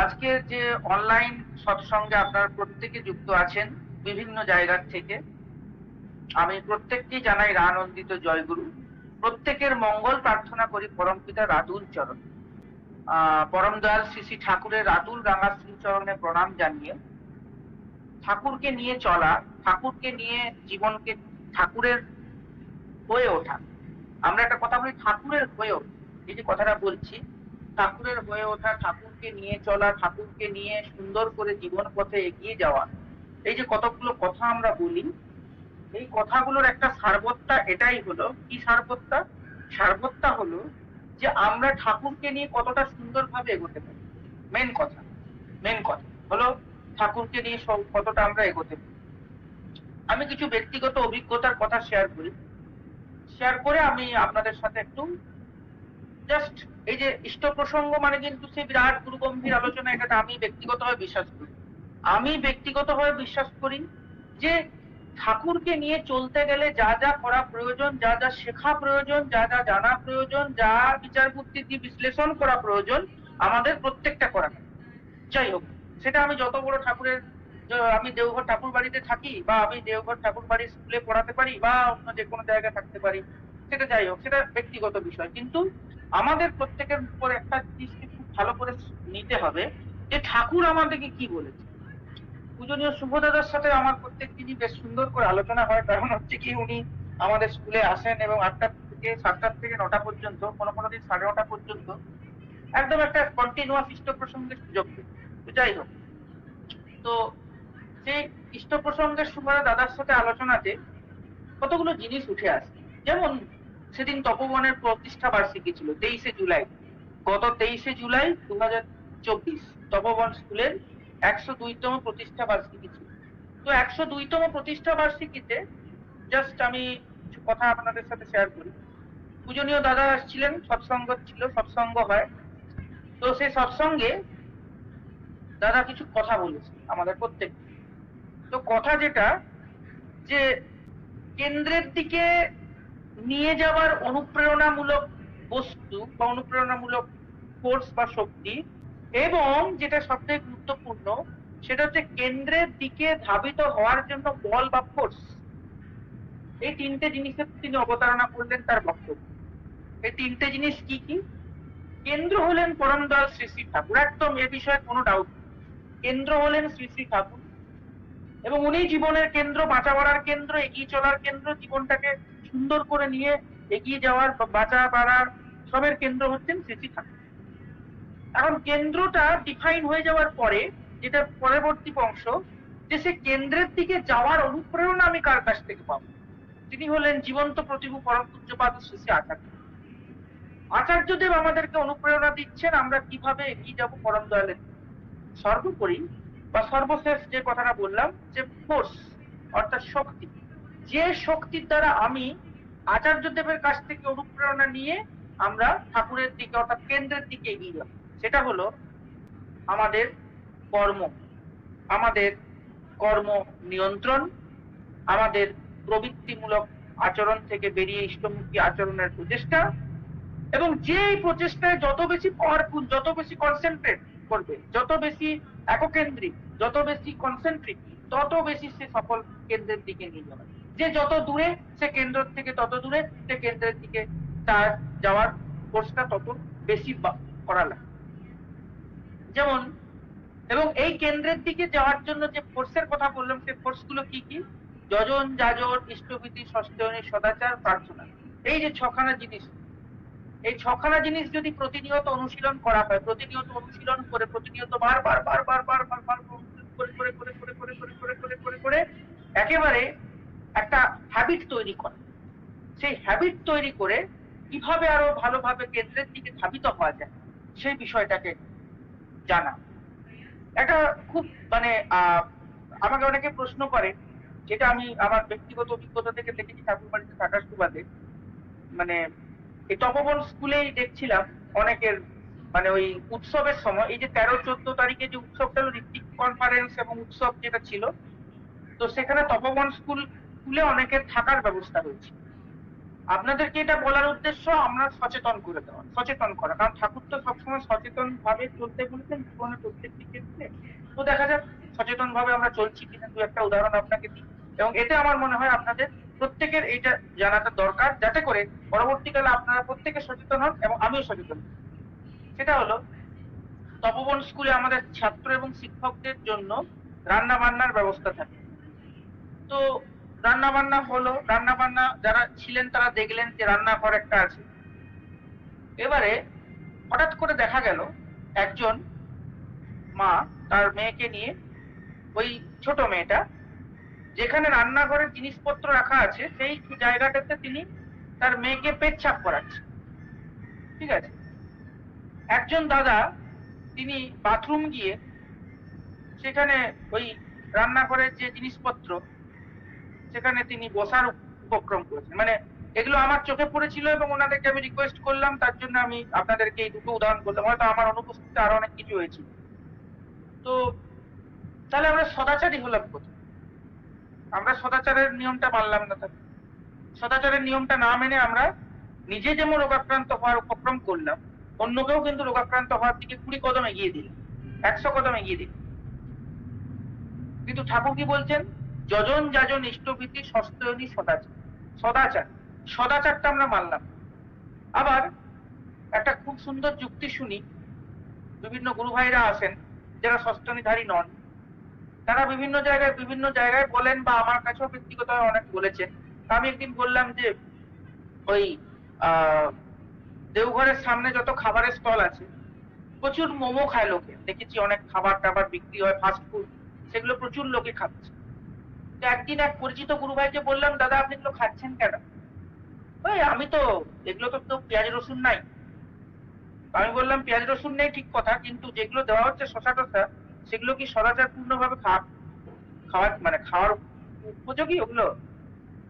আজকে যে অনলাইন সৎসঙ্গে আপনারা প্রত্যেকে যুক্ত আছেন, বিভিন্ন জায়গার থেকে, আমি প্রত্যেককে জানাই আনন্দিত জয়গুরু। প্রত্যেকের মঙ্গল প্রার্থনা করি পরম পিতা রাতুল চরণ। পরম দয়াল শ্রী শ্রী ঠাকুরের রাতুল রাঙা শ্রীচরণে প্রণাম জানিয়ে, ঠাকুরকে নিয়ে চলা, ঠাকুরকে নিয়ে জীবনকে ঠাকুরের হয়ে ওঠা। আমরা একটা কথা বলি, ঠাকুরের হয়ে ওঠা। এই যে কথাটা বলছি ঠাকুরের হয়ে ওঠা ঠাকুরকে নিয়ে চলা, ঠাকুরকে নিয়ে সুন্দর করে জীবন পথে এগিয়ে যাওয়া। এই যে কতগুলো কথা আমরা বলি, এই কথাগুলোর একটা সারবত্তা এটাই হলো, কি সারবত্তা? সারবত্তা হলো যে আমরা ঠাকুরকে নিয়ে কতটা সুন্দরভাবে এগোতে পারি। মেন কথা মেন কথা হলো ঠাকুরকে নিয়ে কতটা আমরা এগোতে পারি। আমি কিছু ব্যক্তিগত অভিজ্ঞতার কথা শেয়ার করি। শেয়ার করে আমি আপনাদের সাথে একটু জাস্ট এই যে ইষ্ট প্রসঙ্গ মানে কিন্তু সে বিরাট গুরুগম্ভীর আলোচনা এটা আমি ব্যক্তিগতভাবে বিশ্বাস করি। আমি ব্যক্তিগতভাবে বিশ্বাস করি যে ঠাকুরকে নিয়ে চলতে গেলে যা যা করা প্রয়োজন, যা যা শেখা প্রয়োজন, যা যা জানা প্রয়োজন, যা বিচার বুদ্ধি দিয়ে বিশ্লেষণ করা প্রয়োজন, আমাদের প্রত্যেকটা করা। যাই হোক, সেটা আমি যত বড় ঠাকুরের আমি দেওঘর ঠাকুর বাড়িতে থাকি বা আমি দেওঘর ঠাকুর বাড়ির স্কুলে পড়াতে পারি বা অন্য যে কোনো জায়গায় থাকতে পারি সেটা যাই হোক, সেটা ব্যক্তিগত বিষয়। কিন্তু আমাদের প্রত্যেকের উপর একটা জিনিসকে খুব ভালো করে নিতে হবে যে ঠাকুর আমাদেরকে কি বলেছে। পূজনীয় শুভদাদার সাথে আমার প্রত্যেক দিনই বেশ সুন্দর করে আলোচনা হয়। কারণ হচ্ছে কি, উনি আমাদের স্কুলে আসেন এবং আটটা থেকে সাতটার থেকে নটা পর্যন্ত, কোনো কোনো দিন সাড়ে নটা পর্যন্ত একদম একটা কন্টিনিউয়াস ইষ্ট প্রসঙ্গের সুযোগ। তো যাই হোক, তো সেই ইষ্ট প্রসঙ্গের সময় দাদার সাথে আলোচনাতে কতগুলো জিনিস উঠে আসে। যেমন সেদিন তপবনের প্রতিষ্ঠা বার্ষিকী ছিল, তেইশে জুলাই। গত তেইশে জুলাই দু হাজার চব্বিশ তপবন স্কুলের একশো দুইতম প্রতিষ্ঠা বার্ষিকী ছিল। তো একশো দুইতম প্রতিষ্ঠা বার্ষিকীতে জাস্ট আমি কিছু কথা আপনাদের সাথে শেয়ার করি। পূজনীয় দাদা আসছিলেন, সৎসঙ্গ ছিল, সৎসঙ্গ হয়। তো সেই সৎসঙ্গে দাদা কিছু কথা বলেছে আমাদের প্রত্যেক তো কথা যেটা যে কেন্দ্রের দিকে নিয়ে যাওয়ার অনুপ্রেরণামূলক বস্তু বা অনুপ্রেরণামূলক ফোর্স বা শক্তি এবং যেটা সবথেকে গুরুত্বপূর্ণ, সেটা হচ্ছে কেন্দ্রের দিকে ধাবিত হওয়ার জন্য বল বা ফোর্স এই তিনটে জিনিসের তিনি অবতারণা করলেন তার বক্তব্য। এই তিনটে জিনিস কি কি? কেন্দ্র হলেন পরম দল শ্রী শ্রী ঠাকুর। একদম এ বিষয়ে কোনো ডাউট কেন্দ্র হলেন শ্রী শ্রী ঠাকুর। এবং উনি জীবনের কেন্দ্র, বাঁচা কেন্দ্র, এগিয়ে চলার কেন্দ্র, জীবনটাকে সুন্দর করে নিয়ে এগিয়ে যাওয়ার বাঁচা বাড়ার সবের কেন্দ্র হচ্ছেন শ্রী ঠাকুর। এখন কেন্দ্রটা ডিফাইন হয়ে যাওয়ার পরে, যেটা পরবর্তী অংশ, যে সে কেন্দ্রের দিকে যাওয়ার অনুপ্রেরণা আমি কার কাছ থেকে পাবো? তিনি হলেন জীবন্ত প্রতিভু পরম পূজ্যপাদ শ্রী শ্রী আচার্য। আচার্যদেব আমাদেরকে অনুপ্রেরণা দিচ্ছেন, আমরা কীভাবে এগিয়ে যাব পরম দয়ালের সর্বোপরি, বা সর্বশেষ যে কথাটা বললাম, যে ফোর্স অর্থাৎ শক্তি যে শক্তির দ্বারা আমি আচার্যদেবের কাছ থেকে অনুপ্রেরণা নিয়ে আমরা ঠাকুরের দিকে অর্থাৎ কেন্দ্রের দিকে এগিয়ে যাব সেটা হলো আমাদের কর্ম। আমাদের কর্ম নিয়ন্ত্রণ, আমাদের প্রবৃত্তিমূলক আচরণ থেকে বেরিয়ে ইষ্টমুখী আচরণের প্রচেষ্টা এবং যে প্রচেষ্টায় যত বেশি পাওয়ারফুল যত বেশি কনসেন্ট্রেট করবে, যত বেশি এককেন্দ্রিক, যত বেশি কনসেন্ট্রিক তত বেশি সে সফল কেন্দ্রের দিকে নিয়ে যাবে। যে যত দূরে সে কেন্দ্র থেকে তত দূরে সে কেন্দ্রের দিকে তার যাওয়ার কোর্সটা তত বেশি করা লাগে যেমন এবং এই কেন্দ্রের দিকে যাওয়ার জন্য যে ফোর্সের কথা বললাম সেই ফোর্সগুলো কি কি যজন যাজন ইষ্টভীতি সস্তয়নী সদাচার প্রার্থনা এই যে ছখানা জিনিস এই ছখানা জিনিস যদি প্রতিনিয়ত অনুশীলন করা হয় প্রতিনিয়ত অনুশীলন করে প্রতিনিয়ত বারবার বারবার বারবার বারবার করে করে করে করে করে করে করে করে করে করে একেবারে একটা হ্যাবিট তৈরি করে। সেই হ্যাবিট তৈরি করে কীভাবে আরও ভালোভাবে কেন্দ্রের দিকে ধাবিত হওয়া যায়, সেই বিষয়টাকে জানা। একটা খুব মানে আমাকে অনেকে প্রশ্ন করে, যেটা আমি আমার ব্যক্তিগত অভিজ্ঞতা থেকে দেখেছি ঠাকুরবাড়িতে থাকার সুবাদে। মানে এই তপবন স্কুলেই দেখছিলাম অনেকের মানে ওই উৎসবের সময়, এই যে তেরো, চোদ্দ তারিখে যে উৎসবটা হলো ঋত্বিক কনফারেন্স এবং উৎসব যেটা ছিল, তো সেখানে তপবন স্কুল স্কুলে অনেকের থাকার ব্যবস্থা হয়েছে আপনাদেরকে এটা বলার উদ্দেশ্য আমরা সচেতন করে দেওয়া, সচেতন করা। কারণ ঠাকুর তো সবসময় সচেতন ভাবে চলতে বলেছেন, জীবনের প্রত্যেকটি ক্ষেত্রে। তো দেখা যাক সচেতন ভাবে আমরা চলছি কিনা, দু একটা উদাহরণ আপনাকে দিই। এবং এতে আমার মনে হয় আপনাদের প্রত্যেকের এইটা জানাটা দরকার, যাতে করে পরবর্তীকালে আপনারা প্রত্যেকে সচেতন হন এবং আমিও সচেতন। সেটা হলো, তপবন স্কুলে আমাদের ছাত্র এবং শিক্ষকদের জন্য রান্না বান্নার ব্যবস্থা থাকে। তো রান্না বান্না হলো রান্না বান্না যারা ছিলেন তারা দেখলেন যে রান্নাঘর একটা আছে। এবারে হঠাৎ করে দেখা গেল, একজন মা তার মেয়েকে নিয়ে, ওই ছোট মেয়েটা, যেখানে রান্নাঘরের জিনিসপত্র রাখা আছে, সেই জায়গাটাতে তিনি তার মেয়েকে পেচ্ছাপ করাচ্ছে ঠিক আছে? একজন দাদা, তিনি বাথরুম গিয়ে সেখানে ওই রান্নাঘরের যে জিনিসপত্র সেখানে তিনি বসার উপক্রম করেছেন। মানে এগুলো আমার চোখে পড়েছিল এবং ওনাদেরকে আমি রিকোয়েস্ট করলাম, তার জন্য আমি আপনাদেরকে এই দুটো উদাহরণ বললাম। হয়তো আমার অনুপস্থিতিতে আরও অনেক কিছু হয়েছিল তো তাহলে আমরা সদাচারী হলাম কোথায়? আমরা সদাচারের নিয়মটা মানলাম না তাহলে। সদাচারের নিয়মটা না মেনে আমরা নিজে যেমন রোগাক্রান্ত হওয়ার উপক্রম করলাম, অন্যকেও কিন্তু রোগাক্রান্ত হওয়ার দিকে কুড়ি কদম এগিয়ে দিল একশো কদম এগিয়ে দিল কিন্তু ঠাকুর কি বলছেন? যজন যাজন ইষ্টভীতি সস্তয়নী সদাচার সদাচার। সদাচারটা আমরা মানলাম। আবার একটা খুব সুন্দর যুক্তি শুনি। বিভিন্ন গুরু ভাইরা আসেন যারা সস্তনীধারী নন। তারা বিভিন্ন জায়গায় বিভিন্ন জায়গায় বলেন বা আমার কাছেও ব্যক্তিগতভাবে অনেক বলেছেন। আমি একদিন বললাম যে, ওই দেওঘরের সামনে যত খাবারের স্টল আছে, প্রচুর মোমো খায় লোকে। দেখেছি অনেক খাবার টাবার বিক্রি হয় ফাস্ট ফুড সেগুলো প্রচুর লোকে খাচ্ছে। একদিন এক পরিচিত গুরু ভাইকে বললাম, দাদা, আপনি এগুলো খাচ্ছেন কেন? ওই, আমি তো, এগুলো তো তো পেঁয়াজ রসুন নাই। আমি বললাম, পেঁয়াজ রসুন নেই, ঠিক কথা, কিন্তু যেগুলো দেওয়া হচ্ছে শশা টসা, সেগুলো কি সদাচার পূর্ণভাবে খাওয়া মানে খাওয়ার উপযোগী ওগুলো?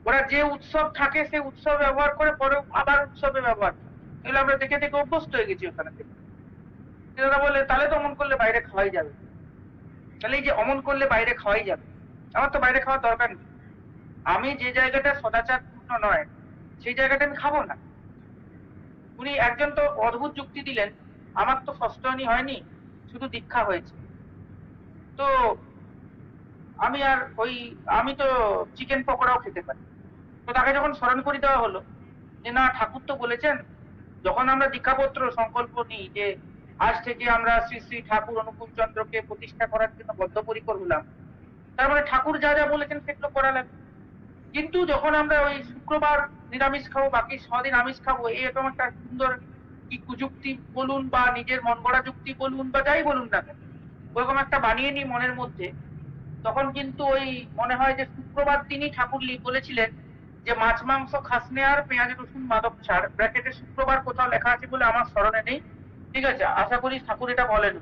ওরা যে উৎসব থাকে সেই উৎসব ব্যবহার করে পরে আবার উৎসবে ব্যবহার এগুলো আমরা দেখে দেখে অভ্যস্ত হয়ে গেছি ওখানে থেকে। দাদা বলে তাহলে তো অমন করলে বাইরে খাওয়াই যাবে। তাহলে এই যে অমন করলে বাইরে খাওয়াই যাবে। আমার তো বাইরে খাওয়ার দরকার নেই। আমি যে জায়গাটা সদাচার পূর্ণ নয়, সেই জায়গাটা আমি খাব না। উনি একজন তো অদ্ভুত যুক্তি দিলেন, আমার তো ষষ্ঠনী হয়নি, শুধু দীক্ষা হয়েছে। তো আমি আর ওই, আমি তো চিকেন পকোড়াও খেতে পারি। তো তাকে যখন স্মরণ করে দেওয়া হলো, যে না, ঠাকুর তো বলেছেন, যখন আমরা দীক্ষাপত্র সংকল্প নিই যে আজ থেকে আমরা শ্রী শ্রী ঠাকুর অনুকূল চন্দ্রকে প্রতিষ্ঠা করার জন্য বদ্ধপরিকর হলাম তার মানে ঠাকুর যা যা বলেছেন সেগুলো করা লাগবে। কিন্তু যখন আমরা ওই শুক্রবার নিরামিষ খাব, বাকি ছদিন আমিষ খাব এরকম একটা সুন্দর কি কুযুক্তি বলুন বা নিজের মন গড়া যুক্তি বলুন বা যাই বলুন না কেন, ওরকম একটা বানিয়ে নিই মনের মধ্যে, তখন কিন্তু ওই মনে হয় যে শুক্রবার তিনি ঠাকুর বলেছিলেন যে মাছ, মাংস, খাসনে আর পেঁয়াজ, রসুন, মাদক ছাড়। ব্র্যাকেটে শুক্রবার কোথাও লেখা আছে বলে আমার স্মরণে নেই। ঠিক আছে, আশা করি ঠাকুর এটা বলেন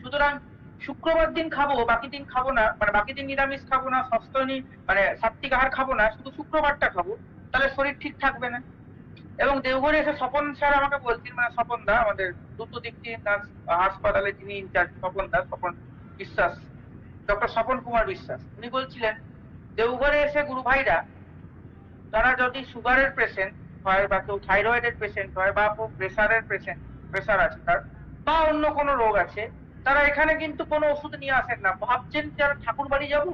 সুতরাং শুক্রবার দিন খাব, বাকি দিন খাব না মানে বাকি দিন নিরামিষ খাব না সস্তনী মানে সাত্বিক আহার খাব না, শুধু শুক্রবারটা খাব, তাহলে শরীর ঠিক থাকবে না। এবং দেওঘরে এসে স্বপন স্যার আমাকে বলছেন মানে স্বপন দা, আমাদের দ্রুত দিকটি হাসপাতালে যিনি ইনচার্জ স্বপন দা, স্বপন বিশ্বাস ডক্টর স্বপন কুমার বিশ্বাস, উনি বলছিলেন, দেওঘরে এসে গুরু ভাইরা, তারা যদি সুগারের পেশেন্ট হয় বা কেউ থাইরয়েডের পেশেন্ট হয় বা প্রেসারের পেশেন্ট প্রেসার আছে তার, বা অন্য কোনো রোগ আছে তারা এখানে কিন্তু কোনো ওষুধ নিয়ে আসেন না। ভাবছেন যে আর ঠাকুর বাড়ি যাব?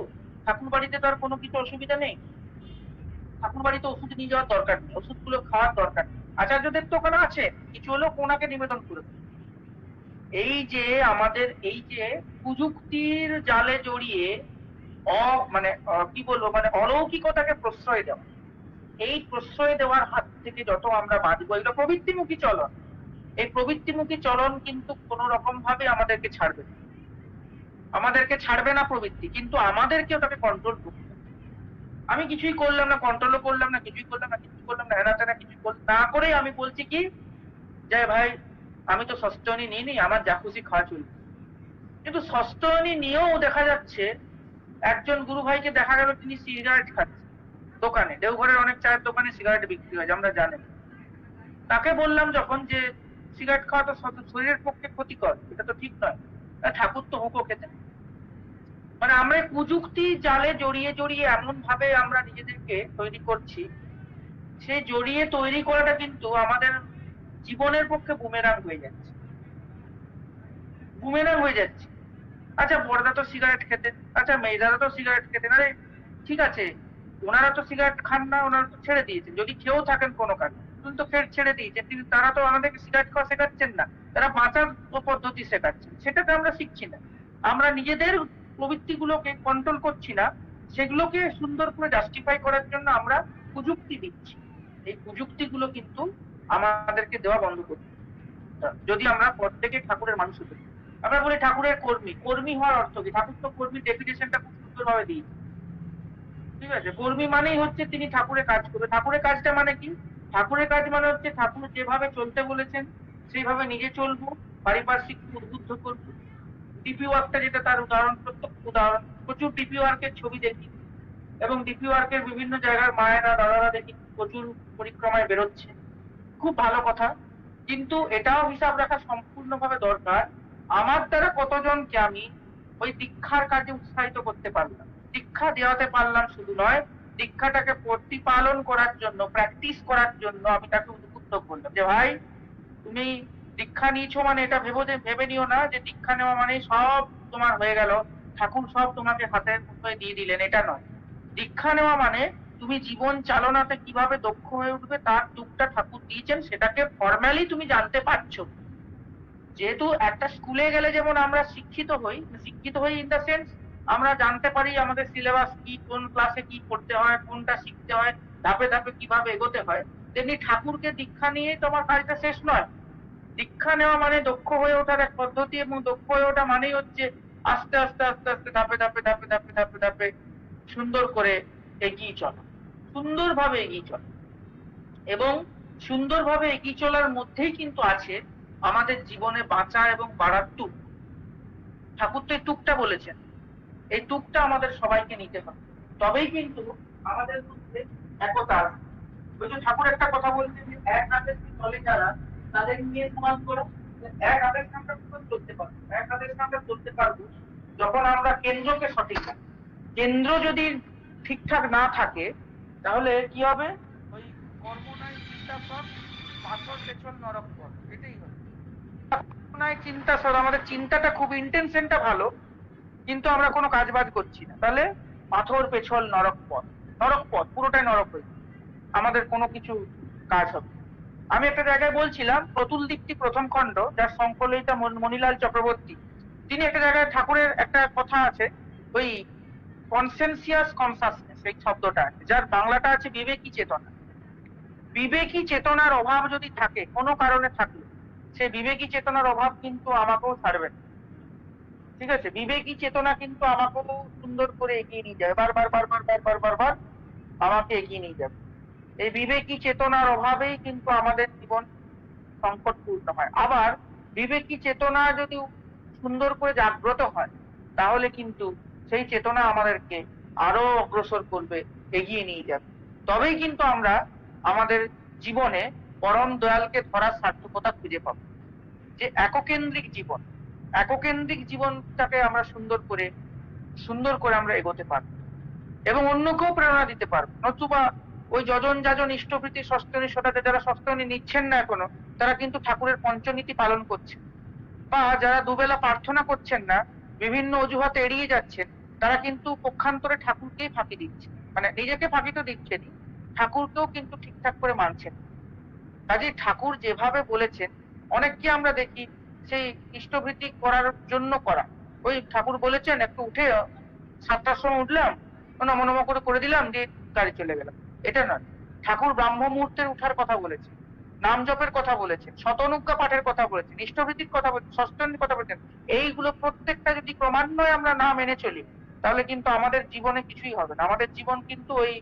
ঠাকুর বাড়িতে তো আর কোনো কিছু অসুবিধা নেই। ঠাকুর বাড়িতে ওষুধ নিয়ে যাওয়ার দরকার নেই, ওষুধগুলো খাওয়ার দরকার আচার্যদের তো ওখানে আছে, কিছু হলেও কোনাকে নিবেদন করে এই যে আমাদের, এই যে প্রযুক্তির জালে জড়িয়ে অ মানে কি বলব মানে অলৌকিকতাকে প্রশ্রয় দেওয়া। এই প্রশ্রয় দেওয়ার হাত থেকে যত আমরা বাঁচবো, এগুলো প্রবৃত্তিমুখী চলন। এই প্রবৃত্তিমুখী চলন কিন্তু কোন রকম ভাবে আমাদেরকে ছাড়বে না। আমাদেরকে ছাড়বে না প্রবৃত্তি, কিন্তু আমাদেরকে ওটাকে কন্ট্রোল করতে। আমি কিছুই করলাম না কন্ট্রোলও করলাম না, কিছুই করলাম না, কিছুই করলাম না হেনা তেনা কিছু না করেই আমি বলছি কি, যে ভাই, আমি তো সস্তনী নিই নি আমার যা খুশি খাওয়া চলবে। কিন্তু সস্তনী নিয়েও দেখা যাচ্ছে, একজন গুরু ভাইকে দেখা গেল তিনি সিগারেট খাচ্ছেন দোকানে, দেওঘরের অনেক চায়ের দোকানে সিগারেট বিক্রি হয়, আমরা জানি। তাকে বললাম যখন যে সিগারেট খাওয়া তো শরীরের পক্ষে ক্ষতিকর, এটা তো ঠিক নয়। ঠাকুর তো হুঁকো খেতেন। মানে আমরা প্রযুক্তি জালে জড়িয়ে জড়িয়ে এমন ভাবে আমরা নিজেদেরকে তৈরি করছি, সেই জড়িয়ে তৈরি করাটা কিন্তু আমাদের জীবনের পক্ষে বুমেরাং হয়ে যাচ্ছে। বুমেরাং হয়ে যাচ্ছে। আচ্ছা বড়দা তো সিগারেট খেতেন আচ্ছা মেয়েদারা তো সিগারেট খেতেন। আরে, ঠিক আছে, ওনারা তো সিগারেট খান না, ওনারা তো ছেড়ে দিয়েছেন। যদি খেয়েও থাকেন কোনো কারণে। কিন্তু তো ফের ছেড়ে দিয়েছেন কিন্তু তারা তো আমাদেরকে সিগারেট খাওয়া শেখাচ্ছেন না। তারা বাঁচার পদ্ধতি শেখাচ্ছেন। সেটাতে আমরা শিখছি না। আমরা নিজেদের প্রবৃত্তিগুলোকে কন্ট্রোল করছি না। সেগুলোকে সুন্দর করে জাস্টিফাই করার জন্য আমরা প্রযুক্তি দিচ্ছি। এই প্রযুক্তিগুলো কিন্তু আমাদেরকে দেওয়া বন্ধ করতে যদি আমরা প্রত্যেকে ঠাকুরের মানুষ হতে আমরা বলি ঠাকুরের কর্মী। কর্মী হওয়ার অর্থ কি? ঠাকুর তো কর্মী ডেফিনেশনটা খুব সুন্দরভাবে দিয়েছে। ঠিক আছে? কর্মী মানেই হচ্ছে তিনি ঠাকুরের কাজ করবে। ঠাকুরের কাজটা মানে কি? ঠাকুরের কাজ মানে হচ্ছে ঠাকুর যেভাবে চলতে বলেছেন, সেইভাবে নিজে চলবো, পারিপার্শ্বিক উদ্বুদ্ধ করব। ডিপি ওয়ার্কটা যেটা তার উদাহরণ, প্রত্যক্ষ উদাহরণ, প্রচুর ডিপি ওয়ার্কের ছবি দেখি। এবং ডিপি ওয়ার্কের বিভিন্ন জায়গার মায়েরা, দাদারা দেখি, প্রচুর পরিক্রমায় বেরোচ্ছে। খুব ভালো কথা। কিন্তু এটাও হিসাব রাখা সম্পূর্ণভাবে দরকার, আমার দ্বারা কতজনকে আমি ওই দীক্ষার কাজে উৎসাহিত করতে পারলাম? দীক্ষা দেওয়াতে পারলাম শুধু নয় দীক্ষাটাকে প্রতিপালন করার জন্য প্র্যাকটিস করার জন্য আমি তাকে উদ্বুদ্ধ করলাম যে, ভাই, তুমি দীক্ষা নিয়েছো মানে এটা ভেবো যে, ভেবে নিও না যে দীক্ষা নেওয়া মানে সব তোমার হয়ে গেল। ঠাকুর সব তোমাকে হাতের মুঠোয় দিয়ে দিলেন, এটা নয়। দীক্ষা নেওয়া মানে তুমি জীবন চালনাতে কীভাবে দক্ষ হয়ে উঠবে তার টুকটা ঠাকুর দিয়েছেন, সেটাকে ফর্মালি তুমি জানতে পারছ। যেহেতু একটা স্কুলে গেলে যেমন আমরা শিক্ষিত হই শিক্ষিত হই ইন দ্য সেন্স আমরা জানতে পারি আমাদের সিলেবাস কি, কোন ক্লাসে কি পড়তে হয়, কোনটা শিখতে হয়, ধাপে ধাপে কীভাবে এগোতে হয়। তেমনি ঠাকুরকে দীক্ষা নিয়ে তোমার কাজটা শেষ নয়। দীক্ষা নেওয়া মানে দক্ষ হয়ে ওঠার এক পদ্ধতি এবং দক্ষ হয়ে ওঠা মানেই হচ্ছে আস্তে আস্তে আস্তে আস্তে, ধাপে ধাপে ধাপে ধাপে ধাপে ধাপে সুন্দর করে এগিয়ে চলা। সুন্দরভাবে এগিয়ে চলা। এবং সুন্দরভাবে এগিয়ে চলার মধ্যেই কিন্তু আছে আমাদের জীবনে বাঁচা এবং বাড়ার টুক। ঠাকুর তো এই টুকটা বলেছেন। এই টুকটা আমাদের সবাইকে নিতে হবে। তবেই কিন্তু আমাদের মধ্যে একতা ওই যে ঠাকুর একটা কথা বলছেন যে, এক হাতের চলে যারা, তাদের নিয়ে সমান করো। এক হাতের সামনে চলতে পারব। এক হাতের সামনে চলতে পারব যখন আমরা কেন্দ্রকে সঠিক রাখি। কেন্দ্র যদি ঠিকঠাক না থাকে, তাহলে কি হবে? ওই কর্ম নাই চিন্তা সব পাথর পেছন নরক পথ এটাই হবে। চিন্তা সব আমাদের চিন্তাটা খুব ইন্টেনশনটা ভালো। কিন্তু আমরা কোনো কাজ বাজ করছি না। তাহলে পাথর, পেছল, নরক পথ। নরক পথ, পুরোটাই নরক হয়ে আমাদের কোনো কিছু কাজ হবে। আমি একটা জায়গায় বলছিলাম, প্রতুল দীপ্তি প্রথম খণ্ড, যার সংকলিতা মন- মণিলাল চক্রবর্তী, তিনি একটা জায়গায় ঠাকুরের একটা কথা আছে, ওই কনসেনসিয়াস কনসাসনেস এই শব্দটা আছে, যার বাংলাটা আছে বিবেকী চেতনা। বিবেকী চেতনার অভাব যদি থাকে, কোনো কারণে থাকলে সেই বিবেকী চেতনার অভাব কিন্তু আমাকেও ছাড়বে না। ঠিক আছে? বিবেকী চেতনা কিন্তু আমাকেও সুন্দর করে এগিয়ে নিয়ে যাবে। বারবার বারবার বারবার বারবার আমাকে এগিয়ে নিয়ে যাবে। এই বিবেকী চেতনার অভাবেই কিন্তু আমাদের জীবন সংকটপূর্ণ হয়। আবার বিবেকী চেতনা যদি সুন্দর করে জাগ্রত হয়, তাহলে কিন্তু সেই চেতনা আমাদেরকে আরও অগ্রসর করবে, এগিয়ে নিয়ে যাবে। তবেই কিন্তু আমরা আমাদের জীবনে পরম দয়ালকে ধরার সার্থকতা খুঁজে পাবো। যে এককেন্দ্রিক জীবন এককেন্দ্রিক জীবনটাকে আমরা সুন্দর করে সুন্দর করে আমরা এগোতে পারব। এবং অন্যকেও প্রেরণা দিতে পারব। নতুবা ওই যজন যাজন ইষ্টপ্রীতি সস্তনী সটাতে যারা সস্তনী নিচ্ছেন না এখনও, তারা কিন্তু ঠাকুরের পঞ্চনীতি পালন করছে। বা যারা দুবেলা প্রার্থনা করছেন না, বিভিন্ন অজুহাতে এড়িয়ে যাচ্ছেন, তারা কিন্তু পক্ষান্তরে ঠাকুরকেই ফাঁকি দিচ্ছে। মানে নিজেকে ফাঁকি তো দিচ্ছেনই, ঠাকুরকেও কিন্তু ঠিকঠাক করে মানছেন কাজে ঠাকুর যেভাবে বলেছেন, অনেককে আমরা দেখি সেই ইষ্টভৃতি করার জন্য করা। ওই ঠাকুর বলেছেন, একটু উঠে সাতটার সময় উঠলাম নম নম করে করে দিলাম, দিয়ে গাড়ি চলে গেলাম। এটা নয়, ঠাকুর ব্রাহ্ম মুহূর্তের উঠার কথা বলেছেন, নাম জপের কথা বলেছেন শতনুজ্ঞা পাঠের কথা বলেছেন, ইষ্টভৃতির কথা বলেছেন, ষষ্ঠীর কথা বলেছেন। এইগুলো প্রত্যেকটা যদি ক্রমান্বয়ে আমরা না মেনে চলি, তাহলে কিন্তু আমাদের জীবনে কিছুই হবে না। আমাদের জীবন কিন্তু ওই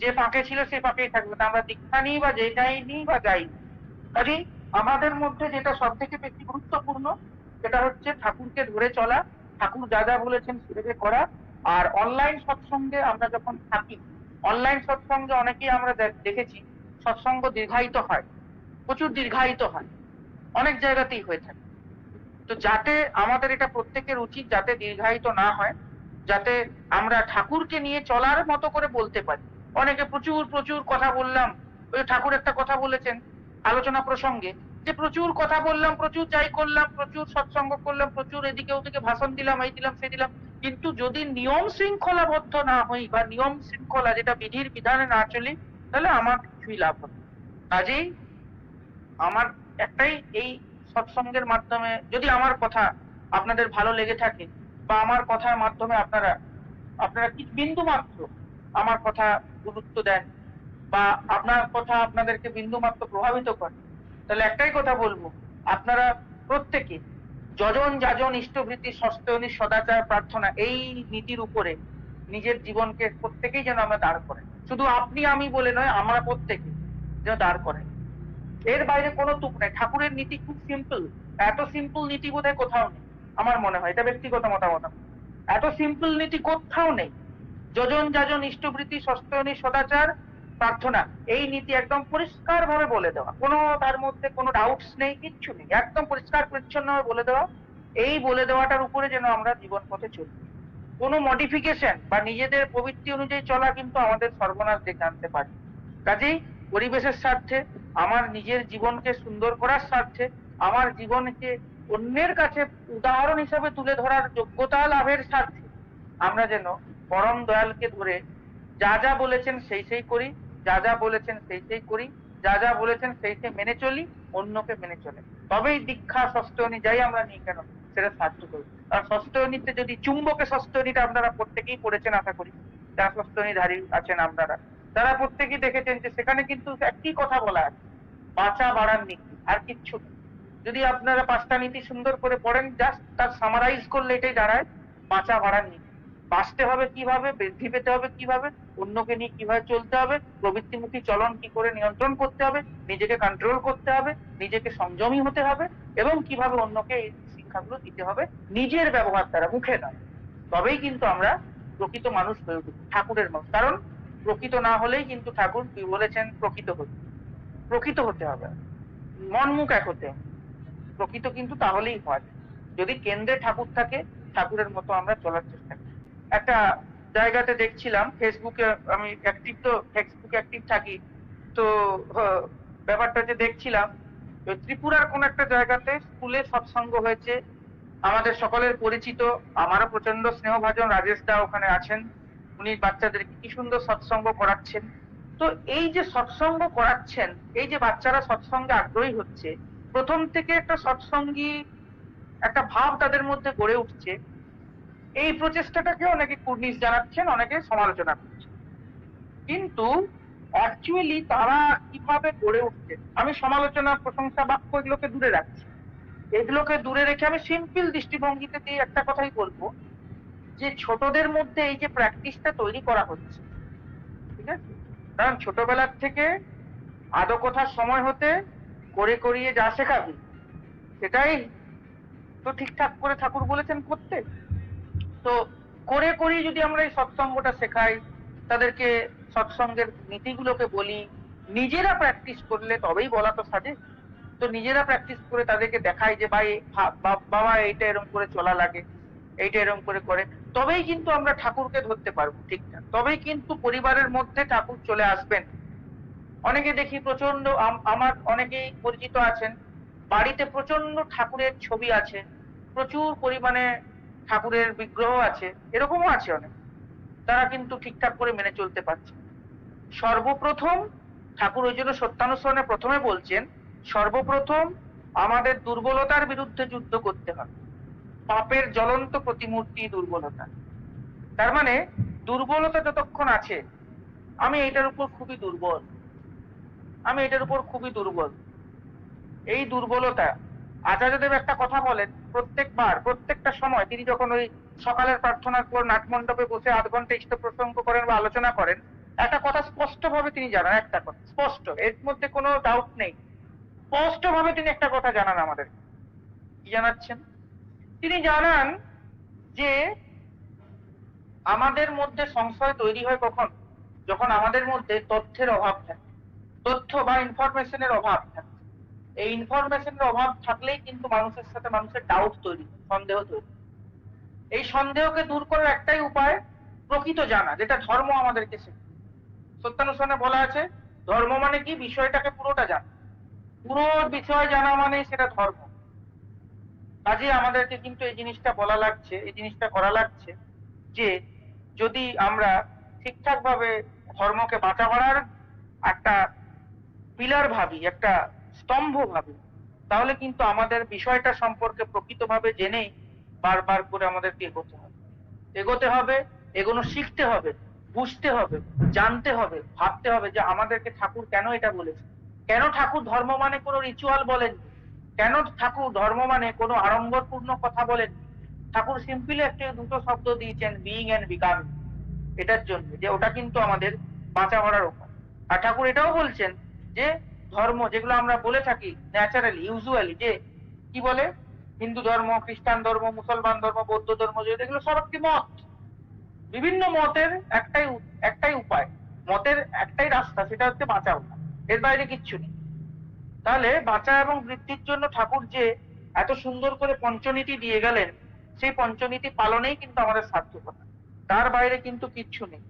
যে ফাঁকে ছিল সেই ফাঁকেই থাকবে। আমরা দীক্ষা নিই বা যেটাই নিই বা যাই। কাজে আমাদের মধ্যে যেটা সব থেকে বেশি গুরুত্বপূর্ণ, সেটা হচ্ছে ঠাকুরকে ধরে চলা। ঠাকুর যা যা বলেছেন সেটাকে করা। আর অনলাইন সৎসঙ্গে আমরা যখন থাকি অনলাইন সৎসঙ্গে অনেকেই আমরা দেখেছি, সৎসঙ্গ দীর্ঘায়িত হয়, প্রচুর দীর্ঘায়িত হয়। অনেক জায়গাতেই হয়ে থাকে। তো যাতে আমাদের এটা প্রত্যেকের উচিত যাতে দীর্ঘায়িত না হয়, যাতে আমরা ঠাকুরকে নিয়ে চলার মতো করে বলতে পারি। অনেকে প্রচুর প্রচুর কথা বললাম। ওই ঠাকুর একটা কথা বলেছেন, আলোচনা প্রসঙ্গে। যে প্রচুর কথা বললাম, প্রচুর যাই করলাম, প্রচুর সৎসঙ্গ করলাম, প্রচুর এদিকে ওদিকে ভাষণ দিলাম, এই দিলাম, সেই দিলাম। কিন্তু যদি নিয়ম শৃঙ্খলাবদ্ধ না হই বা নিয়ম শৃঙ্খলা যেটা বিধির বিধানে না চলি, তাহলে আমার কিছুই লাভ হবে কাজেই আমার একটাই এই সৎসঙ্গের মাধ্যমে যদি আমার কথা আপনাদের ভালো লেগে থাকে বা আমার কথার মাধ্যমে আপনারা আপনারা কি বিন্দু মাত্র আমার কথা গুরুত্ব দেন বা আপনার কথা আপনাদেরকে বিন্দু মাত্র প্রভাবিত করে তাহলে একটাই কথা বলব, আপনারা প্রত্যেকে যজন যাজন ইষ্টভৃতি সস্তয়নী সদাচার প্রার্থনা এই নীতির উপরে নিজের জীবনকে প্রত্যেকেই যেন আমরা দাঁড় করেন শুধু আপনি আমি বলে নয়, আমরা প্রত্যেকে যেন দাঁড় করেন এর বাইরে কোনো তুক নাই। ঠাকুরের নীতি খুব সিম্পল এত সিম্পল নীতি বোধহয় কোথাও নেই, আমার মনে হয়। এটা ব্যক্তিগত মতামত এত সিম্পল নীতি কোথাও নেই। যজন যাজন ইষ্টভৃতি সস্তয়নী সদাচার প্রার্থনা, এই নীতি একদম পরিষ্কার ভাবে বলে দেওয়া। কোনো তার মধ্যে কোনো ডাউটস নেই, কিচ্ছু নেই। একদম পরিষ্কার পরিচ্ছন্ন বলে দেওয়া। এই বলে দেওয়াটার উপরে যেন আমরা জীবন পথে চলি। কোনো মডিফিকেশন বা নিজেদের প্রবৃত্তি অনুযায়ী চলা কিন্তু আমাদের সর্বনাশ ডেকে আনতে পারে। কাজেই পরিবেশের স্বার্থে, আমার নিজের জীবনকে সুন্দর করার স্বার্থে, আমার জীবনকে অন্যের কাছে উদাহরণ হিসাবে তুলে ধরার যোগ্যতা লাভের স্বার্থে, আমরা যেন পরম দয়ালকে ধরে যা যা বলেছেন সেই সেই করি। যা যা বলেছেন সেই সেই করি, যা যা বলেছেন সেই সেই মেনে চলি, অন্যকে মেনে চলে। তবেই দীক্ষা সস্তনী যাই আমরা নিই কেন? সেটা সাহায্য করি আর সস্তনীতে যদি চুম্বকে সস্তনীটা আপনারা প্রত্যেকেই পড়েছেন, আশা করি যারা সস্তনীধারী আছেন আপনারা। তারা প্রত্যেকেই দেখেছেন যে সেখানে কিন্তু একই কথা বলা আছে, বাঁচা বাড়ার নীতি, আর কিচ্ছু যদি আপনারা পাঁচটা নীতি সুন্দর করে পড়েন জাস্ট তার সামারাইজ করলে এটাই দাঁড়ায়, বাঁচা বাড়ার নীতি। বাঁচতে হবে কীভাবে, বৃদ্ধি পেতে হবে কীভাবে, অন্যকে নিয়ে কীভাবে চলতে হবে, প্রবৃত্তিমুখী চলন কি করে নিয়ন্ত্রণ করতে হবে, নিজেকে কন্ট্রোল করতে হবে, নিজেকে সংযমী হতে হবে এবং কীভাবে অন্যকে এই শিক্ষাগুলো দিতে হবে নিজের ব্যবহার দ্বারা, মুখে নয়। তবেই কিন্তু আমরা প্রকৃত মানুষ হয়ে উঠব, ঠাকুরের মানুষ কারণ প্রকৃত না হলেই কিন্তু ঠাকুর বলেছেন? প্রকৃত হতে প্রকৃত হতে হবে। মন মুখ এক হতে প্রকৃত কিন্তু তাহলেই হয়। যদি কেন্দ্রে ঠাকুর থাকে, ঠাকুরের মতো আমরা চলার চেষ্টা করি। একটা জায়গাতে দেখছিলাম ফেসবুকে আমি অ্যাক্টিভ তো ফেসবুকে অ্যাক্টিভ থাকি। তো ব্যাপারটা যে দেখছিলাম ত্রিপুরার কোন একটা জায়গাতে স্কুলে সৎসঙ্গ হয়েছে, আমাদের সকলের পরিচিত, আমারও প্রচণ্ড স্নেহভাজন রাজেশ দা ওখানে আছেন, উনি বাচ্চাদেরকে কি সুন্দর সৎসঙ্গ করাচ্ছেন। তো এই যে সৎসঙ্গ করাচ্ছেন, এই যে বাচ্চারা সৎসঙ্গে আগ্রহী হচ্ছে, প্রথম থেকে একটা সৎসঙ্গী একটা ভাব তাদের মধ্যে গড়ে উঠছে এই প্রচেষ্টাটাকে অনেকে কুর্নিশ জানাচ্ছেন, অনেকে সমালোচনা করছেন। কিন্তু অ্যাকচুয়ালি তারা কীভাবে গড়ে উঠছে? আমি সমালোচনা, প্রশংসা, বাক্য এগুলোকে দূরে রাখছি। এগুলোকে দূরে রেখে আমি সিম্পল দৃষ্টিভঙ্গিতে দিয়ে একটা কথাই বলব যে ছোটদের মধ্যে এই যে প্র্যাকটিসটা তৈরি করা হচ্ছে, ঠিক আছে? কারণ ছোটবেলার থেকে আদো কথার সময় হতে করে করিয়ে যা শেখাবি, সেটাই তো ঠিকঠাক করে ঠাকুর বলেছেন করতে। তো করে করিয়ে যদি আমরা এই সৎসঙ্গটা শেখাই, তাদেরকে সৎসঙ্গের নীতিগুলোকে বলি, নিজেরা প্র্যাকটিস করলে তবেই বলা তো সাজে। তো নিজেরা প্র্যাকটিস করে তাদেরকে দেখাই যে, ভাই বাবা এইটা এরকম করে চলা লাগে, এইটা এরকম করে করে। তবেই কিন্তু আমরা ঠাকুরকে ধরতে পারব ঠিকঠাক তবেই কিন্তু পরিবারের মধ্যে ঠাকুর চলে আসবেন। অনেকে দেখি প্রচণ্ড আমার অনেকেই পরিচিত আছেন। বাড়িতে প্রচণ্ড ঠাকুরের ছবি আছে। প্রচুর পরিমাণে ঠাকুরের বিগ্রহ আছে, এরকমও আছে অনেক। তারা কিন্তু ঠিকঠাক করে মেনে চলতে পারছে। সর্বপ্রথম, ঠাকুর ওই জন্য সত্যানুসরণে প্রথমে বলছেন, সর্বপ্রথম আমাদের দুর্বলতার বিরুদ্ধে যুদ্ধ করতে হবে। পাপের জ্বলন্ত প্রতিমূর্তি দুর্বলতা। তার মানে দুর্বলতা যতক্ষণ আছে, আমি এটার উপর খুবই দুর্বল। আমি এটার উপর খুবই দুর্বল। এই দুর্বলতা আচার্যদেব একটা কথা বলেন, প্রত্যেকবার, প্রত্যেকটা সময় তিনি যখন ওই সকালের প্রার্থনার পর নাটমণ্ডপে বসে আধ ঘণ্টা ইষ্ট প্রসঙ্গ করেন বা আলোচনা করেন, একটা কথা স্পষ্ট ভাবে তিনি জানান, একটা কথা, স্পষ্ট, এর মধ্যে কোনো ডাউট নেই। স্পষ্ট ভাবে তিনি একটা কথা জানান আমাদের। কি জানাচ্ছেন? তিনি জানান যে আমাদের মধ্যে সংশয় তৈরি হয় কখন? যখন আমাদের মধ্যে তথ্যের অভাব থাকে, তথ্য বা ইনফরমেশনের অভাব থাকে। এই ইনফরমেশনের অভাব থাকলেই কিন্তু মানুষের সাথে মানুষের ডাউট তৈরি, সন্দেহ তৈরি। এই সন্দেহকে দূর করার একটাই উপায় প্রকৃত জানা, যেটা ধর্ম আমাদেরকে শেখায়। সত্যানুষ্ঠানে বলা আছে, ধর্ম মানে কি? বিষয়টাকে পুরোটা জানা। পুরো বিষয় জানা মানে সেটা ধর্ম। কাজে আমাদেরকে কিন্তু এই জিনিসটা বলা লাগছে, এই জিনিসটা করা লাগছে যে, যদি আমরা ঠিকঠাক ভাবে ধর্মকে বাঁচা করার একটা পিলার ভাবি, একটা স্তম্ভ ভাবি তাহলে কিন্তু আমাদের বিষয়টা সম্পর্কে প্রকৃতভাবে জেনেই বারবার করে আমাদেরকে এগোতে হবে। এগোতে হবে, এগোনো শিখতে হবে, বুঝতে হবে, জানতে হবে, ভাবতে হবে যে আমাদেরকে ঠাকুর কেন এটা বলেছে? কেন ঠাকুর ধর্ম মানে কোনো রিচুয়াল বলেন কেন ঠাকুর ধর্ম মানে কোনো আড়ম্বরপূর্ণ কথা বলেন ঠাকুর সিম্পলি একটা দুটো শব্দ দিয়েছেন বিইং এন্ড বিকামিং এটার জন্য যে ওটা কিন্তু আমাদের বাঁচা মরার উপায়। আর ঠাকুর এটাও বলছেন যে ধর্ম যেগুলো আমরা বলে থাকি ন্যাচারালি ইউজুয়ালি যে কি বলে? হিন্দু ধর্ম, খ্রিস্টান ধর্ম, মুসলমান ধর্ম, বৌদ্ধ ধর্ম এগুলো সব একটি মত। বিভিন্ন মতের একটাই একটাই উপায়। মতের একটাই রাস্তা, সেটা হচ্ছে বাঁচাও এর বাইরে কিচ্ছু নেই। তাহলে বাঁচা এবং বৃদ্ধির জন্য ঠাকুর যে এত সুন্দর করে পঞ্চনীতি দিয়ে গেলেন, সেই পঞ্চনীতি পালনেই কিন্তু আমাদের সার্থকতা। তার বাইরে কিন্তু কিচ্ছু নেই।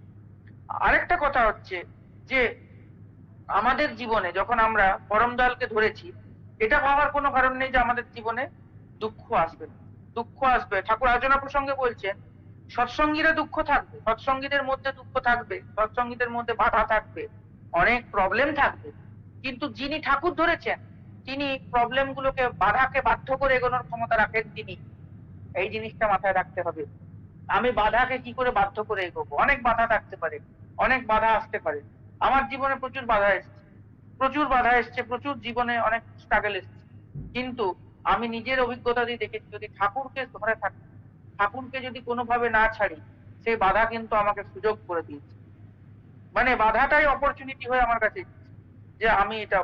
আরেকটা কথা হচ্ছে যে আমাদের জীবনে যখন আমরা পরম দয়ালকে ধরেছি, এটা ভাবার কোনো কারণ নেই যে আমাদের জীবনে দুঃখ আসবে দুঃখ আসবে। ঠাকুর আলোচনা প্রসঙ্গে বলছেন সৎসঙ্গীরা দুঃখ থাকবে, সৎসঙ্গীদের মধ্যে দুঃখ থাকবে, সৎসঙ্গীদের মধ্যে বাধা থাকবে, অনেক প্রবলেম থাকবে। কিন্তু যিনি ঠাকুর ধরেছেন, তিনি প্রবলেম গুলোকে বাধাকে বাধ্য করে এগোনোর ক্ষমতা রাখেন তিনি। এই জিনিসটা মাথায় রাখতে হবে। আমি বাধাকে কি করে বাধ্য করে এগোবো? অনেক বাধা থাকতে পারে, অনেক বাধা আসতে পারে। আমার জীবনে প্রচুর বাধা এসছে। প্রচুর বাধা এসছে, প্রচুর জীবনে অনেক স্ট্রাগল এসছে। কিন্তু আমি নিজের অভিজ্ঞতা দিয়ে দেখেছি, যদি ঠাকুরকে ধরে থাকি, ঠাকুরকে যদি কোনোভাবে না ছাড়ি সেই বাধা কিন্তু আমাকে সুযোগ করে দিয়েছে। মানে বাধাটাই অপরচুনিটি হয়ে আমার কাছে যে আমি এটা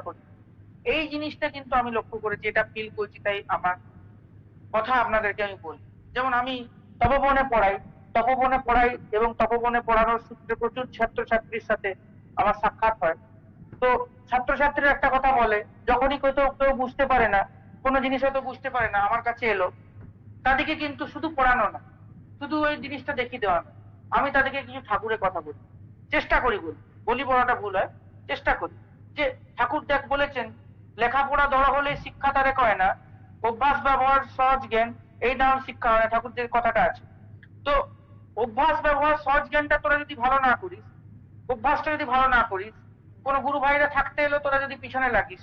এই জিনিসটা কিন্তু আমি লক্ষ্য করেছি, এটা ফিল করছি, তাই আমার কথা আপনাদেরকে আমি বলি। যেমন আমি তপবনে পড়াই তপবনে পড়াই এবং তপবনে পড়ানোর সূত্রে প্রচুর ছাত্রছাত্রীর সাথে আমার সাক্ষাৎ হয়। তো ছাত্রছাত্রীর একটা কথা বলে, যখনই কেউ কেউ বুঝতে পারে না, কোনো জিনিস হয়তো বুঝতে পারে না, আমার কাছে এলো। তাদেরকে কিন্তু শুধু পড়ানো না, শুধু ওই জিনিসটা দেখিয়ে দেওয়া না। আমি তাদেরকে কিছু ঠাকুরের কথা বলি। চেষ্টা করি বলি। বলি পড়াটা ভুল হয়, চেষ্টা করি। যে ঠাকুর দেখ বলেছেন, লেখাপড়া দড় হলে শিক্ষা তারে কয় না, অভ্যাস ব্যবহার, সহজ জ্ঞান, এই নাম শিক্ষা হয় না ঠাকুরদের কথাটা আছে। তো অভ্যাস ব্যবহার, সহজ জ্ঞানটা তোরা যদি ভালো না করিস অভ্যাসটা যদি ভালো না করিস, কোনো গুরু ভাইরা থাকতে এলো, তোরা যদি পিছনে লাগিস।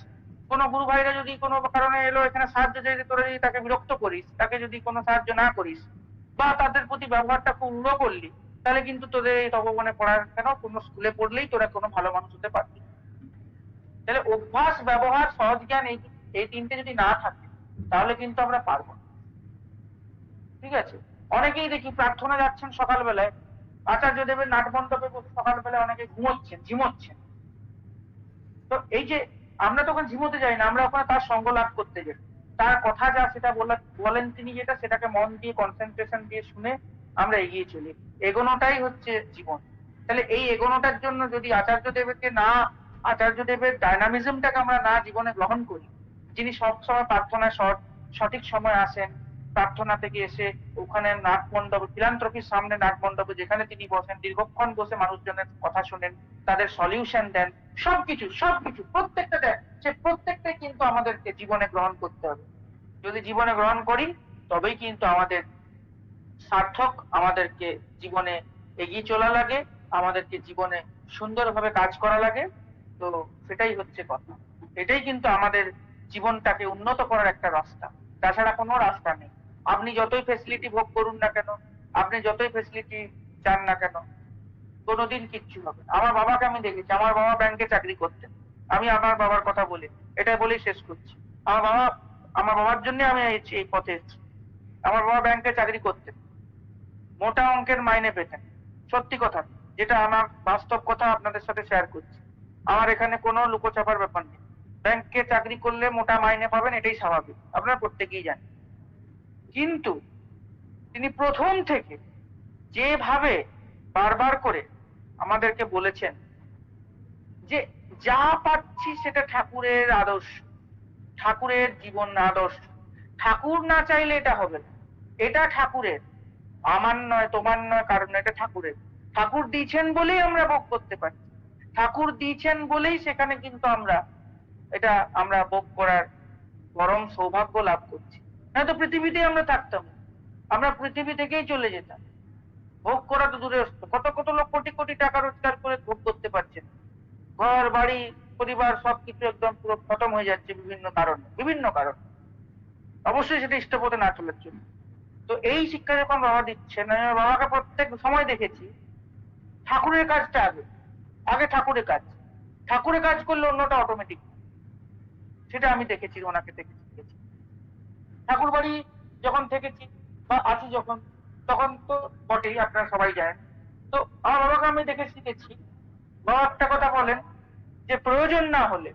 কোনো গুরু ভাইরা যদি কোনো কারণে এলো, এখানে সাহায্য চাইলে তোরা যদি তাকে বিরক্ত করিস, তাকে যদি কোনো সাহায্য না করিস, বা তাদের প্রতি ব্যবহারটা খুব উড়ো করলি, তাহলে কিন্তু তোদের এই তপবনে পড়ার কেন? কোনো স্কুলে পড়লেই তোরা কোনো ভালো মানুষ হতে পারবি। তাহলে অভ্যাস, ব্যবহার সহজ জ্ঞান এই এই তিনটে যদি না থাকে, তাহলে কিন্তু আমরা পারব ঠিক আছে? অনেকেই দেখি প্রার্থনা যাচ্ছেন সকালবেলায় আচার্য দেবের নাট মণ্ডপে সকালবেলায় অনেকে ঘুমোচ্ছেন, ঝিমোচ্ছেন। তো এই যে আমরা তখন ঝিমোতে যাই না, আমরা ওখানে তার সঙ্গ লাভ করতে যাই। তার কথা যা সেটা বলেন তিনি যেটা, সেটাকে মন দিয়ে কনসেন্ট্রেশন দিয়ে শুনে আমরা এগিয়ে চলি। এগোনোটাই হচ্ছে জীবন। তাহলে এই এগোনোটার জন্য যদি আচার্য দেবকে না, আচার্য দেবের ডায়নামিজমটাকে আমরা না জীবনে গ্রহণ করি, যিনি সবসময় প্রার্থনায় সঠিক সময় আসেন প্রার্থনা থেকে এসে ওখানে নাট মণ্ডপ সামনে নাট মণ্ডপে যেখানে তিনি বসেন, দীর্ঘক্ষণ বসে মানুষজনের কথা শোনেন, তাদের সলিউশন দেন, সবকিছু সবকিছু, প্রত্যেকটা দেন সে প্রত্যেকটাই কিন্তু আমাদেরকে জীবনে গ্রহণ করতে হবে। যদি জীবনে গ্রহণ করি, তবেই কিন্তু আমাদের সার্থক, আমাদেরকে জীবনে এগিয়ে চলা লাগে, আমাদেরকে জীবনে সুন্দরভাবে কাজ করা লাগে। তো সেটাই হচ্ছে কথা। এটাই কিন্তু আমাদের জীবনটাকে উন্নত করার একটা রাস্তা। তাছাড়া কোনো রাস্তা নেই। আপনি যতই ফেসিলিটি ভোগ করুন না কেন, আপনি যতই ফেসিলিটি চান না কেন, কোনোদিন কিচ্ছু হবে আমার বাবাকে আমি দেখেছি, আমার বাবা ব্যাংকে চাকরি করতেন। আমি আমার বাবার কথা বলি এটা বলেই শেষ করছি। আমার বাবা, আমার বাবার জন্য আমি এই পথে এসেছি। আমার বাবা ব্যাংকে চাকরি করতেন। মোটা অঙ্কের মাইনে পেতেন। সত্যি কথা, যেটা আমার বাস্তব কথা আপনাদের সাথে শেয়ার করছি। আমার এখানে কোনো লুকোচাপার ব্যাপার নেই। ব্যাংকে চাকরি করলে মোটা মাইনে পাবেন, এটাই স্বাভাবিক। আপনারা প্রত্যেকেই জানেন। কিন্তু তিনি প্রথম থেকে যেভাবে বারবার করে আমাদেরকে বলেছেন যে যা পাচ্ছি সেটা ঠাকুরের আদর্শ, ঠাকুরের জীবন আদর্শ। ঠাকুর না চাইলে এটা হবে না। এটা ঠাকুরের। আমার নয়, তোমার নয়, কারণ এটা ঠাকুরের। ঠাকুর দিয়েছেন বলেই আমরা ভোগ করতে পারি। ঠাকুর দিয়েছেন বলেই সেখানে কিন্তু আমরা, এটা আমরা ভোগ করার পরম সৌভাগ্য লাভ করছি। না তো পৃথিবীতেই আমরা থাকতাম। আমরা পৃথিবী থেকেই চলে যেতাম। ভোগ করা তো দূরে কত কত লোক কোটি কোটি টাকা রোজগার করে ভোগ করতে পারছেন ঘর, বাড়ি, পরিবার সবকিছু একদম পুরো খতম হয়ে যাচ্ছে বিভিন্ন কারণে, বিভিন্ন কারণ। অবশ্যই সেটা ইষ্টপথে না চলার জন্য। তো এই শিক্ষা যখন বাবা দিচ্ছেন, আমি আমার বাবাকে প্রত্যেক সময় দেখেছি, ঠাকুরের কাজটা আগে আগে ঠাকুরের কাজ। ঠাকুরের কাজ করলে অন্যটা অটোমেটিক সেটা আমি দেখেছি, ওনাকে দেখেছি। ঠাকুর বাড়ি যখন থেকেছি বা আছি যখন, তখন তো বটেই আপনারা সবাই জানেন। তো আমার বাবাকে আমি দেখে শিখেছি। বাবা একটা কথা বলেন যে প্রয়োজন না হলে,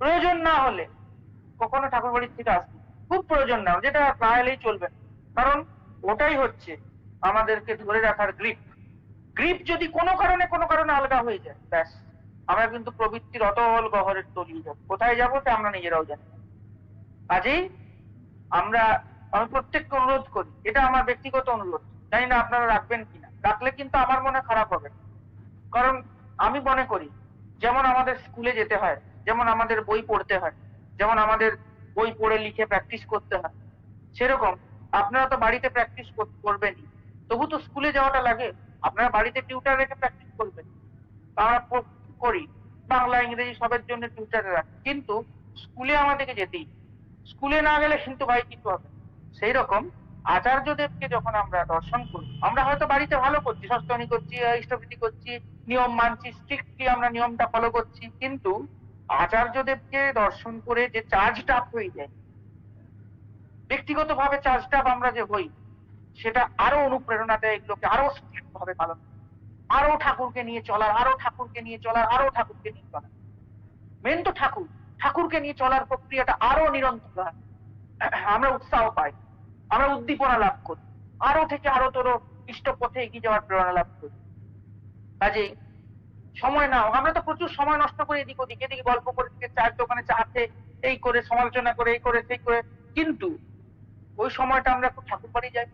প্রয়োজন না হলে কখনো ঠাকুর বাড়ির থেকে আসবে খুব প্রয়োজন না, যেটা এলেই চলবে কারণ ওটাই হচ্ছে আমাদেরকে ধরে রাখার গ্রিপ গ্রিপ যদি কোনো কারণে কোনো কারণে আলগা হয়ে যায়, ব্যাস। আমরা কিন্তু প্রবৃত্তির অতল গহরের তলিয়ে যাব। কোথায় যাব তা আমরা নিজেরাও জানি। কাজেই আমরা, আমি প্রত্যেককে অনুরোধ করি, এটা আমার ব্যক্তিগত অনুরোধ, জানি না আপনারা রাখবেন কিনা, রাখলে কিন্তু আমার মনে খারাপ হবে। কারণ আমি মনে করি, যেমন আমাদের স্কুলে যেতে হয়, যেমন আমাদের বই পড়তে হয়, যেমন আমাদের বই পড়ে লিখে প্র্যাকটিস করতে হয়, সেরকম আপনারা তো বাড়িতে প্র্যাকটিস করবেনই। তবু তো স্কুলে যাওয়াটা লাগে, আপনারা বাড়িতে টিউটার রেখে প্র্যাকটিস করবেন। আমরা করি, বাংলা, ইংরেজি সবের জন্য টিউটারে রাখি কিন্তু স্কুলে আমাদেরকে যেতেই স্কুলে না গেলে কিন্তু ভাই কিছু হবে সেই রকম আচার্যদেবকে যখন আমরা দর্শন করি, আমরা হয়তো বাড়িতে ভালো করছি, সস্তনী করছি, ইষ্টভৃতি করছি, নিয়ম মানছি স্ট্রিক্টলি আমরা নিয়মটা ফলো করছি, কিন্তু আচার্যদেবকে দর্শন করে যে চার্জটা হয়ে যায়, ব্যক্তিগতভাবে চার্জটা আমরা যে হই, সেটা আরও অনুপ্রেরণা দেয় এগুলোকে, আরও strict ভাবে পালন। আরও ঠাকুরকে নিয়ে চলার, আরও ঠাকুরকে নিয়ে চলার, আরও ঠাকুরকে নিয়ে চলার। মেন তো ঠাকুর। ঠাকুরকে নিয়ে চলার প্রক্রিয়াটা আরও নিরন্তর। হয়। আমরা উৎসাহ পাই, আমরা উদ্দীপনা লাভ করি, আরও থেকে আরও তোর ইষ্ট পথে এগিয়ে যাওয়ার প্রেরণা লাভ করি। কাজেই সময় নাও, আমরা তো প্রচুর সময় নষ্ট করে এদিক ওদিক, এদিকে গল্প করে চায়ের দোকানে চাতে এই করে, সমালোচনা করে, এই করে, সেই করে। কিন্তু ওই সময়টা আমরা একটু ঠাকুর বাড়ি যাই।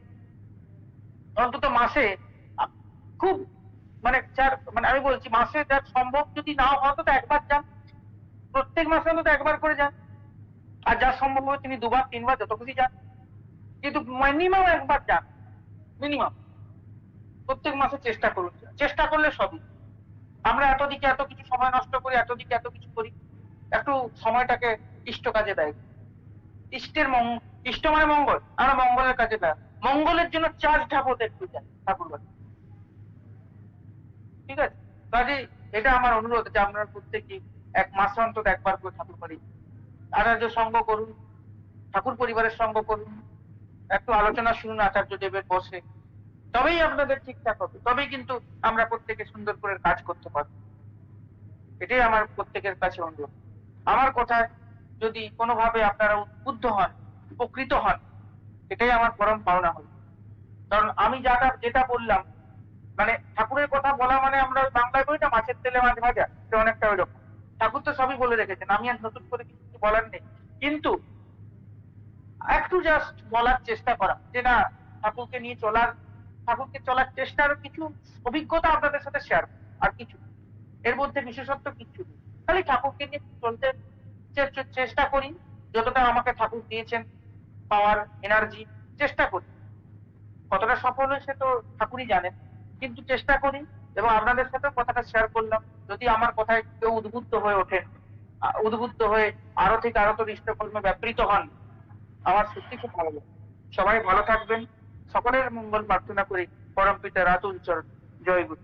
অন্তত মাসে, খুব মানে চার মানে আমি বলছি মাসে যার সম্ভব যদি না হয় তো একবার যান। প্রত্যেক মাসে অন্তত একবার করে যান। আর যা সম্ভব হবে তিনি দুবার, তিনবার যত খুশি যান। কিন্তু মিনিমাম একবার যান। মিনিমাম প্রত্যেক মাসে চেষ্টা করুন। চেষ্টা করলে সবই। আমরা এত দিকে এত কিছু সময় নষ্ট করি এতদিকে এত কিছু করি। একটু সময়টাকে ইষ্ট কাজে দেয়। ইষ্টের মঙ্গল ইষ্ট মানে মঙ্গল আমরা মঙ্গলের কাজে দেয়। মঙ্গলের জন্য চার্জ ঠাকুর একটু যান ঠাকুর। ঠিক আছে? কাজে এটা আমার অনুরোধ যে আপনারা প্রত্যেকে এক মাস অন্তত একবার করে ঠাকুর বাড়ি। আচার্য সঙ্গ করুন, ঠাকুর পরিবারের সঙ্গ করুন, একটু আলোচনা শুনুন, আচার্য দেবের বসে। তবেই আপনাদের ঠিকঠাক হবে, তবেই কিন্তু আমরা প্রত্যেকে সুন্দর করে কাজ করতে পারব। এটাই আমার প্রত্যেকের কাছে অনুরোধ। আমার কথায় যদি কোনোভাবে আপনারা উদ্বুদ্ধ হন, উপকৃত হন, এটাই আমার পরম পাওনা হবে কারণ আমি যাটা যেটা বললাম মানে ঠাকুরের কথা বলা মানে আমরা বাংলায় বই না, মাছের তেলে মাছ ভাজা, এটা অনেকটা ওই রকম। ঠাকুর তো সবই বলে রেখেছেন, আমি আর নতুন করে কিছু বলার নেই। কিন্তু একটু জাস্ট বলার চেষ্টা করা, যে না, ঠাকুরকে নিয়ে চলার, ঠাকুরকে চলার চেষ্টার কিছু অভিজ্ঞতা আপনাদের সাথে শেয়ার আর কিছু এর মধ্যে বিশেষত্ব কিছু নেই। খালি ঠাকুরকে নিয়ে চলতে চেষ্টা করি, যতটা আমাকে ঠাকুর দিয়েছেন, পাওয়ার এনার্জি চেষ্টা করি। কতটা সফল হয় সে তো ঠাকুরই জানেন, কিন্তু চেষ্টা করি এবং আপনাদের সাথে কথাটা শেয়ার করলাম। যদি আমার কথায় কেউ উদ্বুদ্ধ হয়ে ওঠেন উদ্বুদ্ধ হয়ে আরও থেকে আরও তো ইষ্টকর্মে ব্যাপৃত হন, আমার সত্যি খুব ভালো লাগে। সবাই ভালো থাকবেন। সকলের মঙ্গল প্রার্থনা করি। পরম পিতা রাতুল চরণ। জয় গুরু।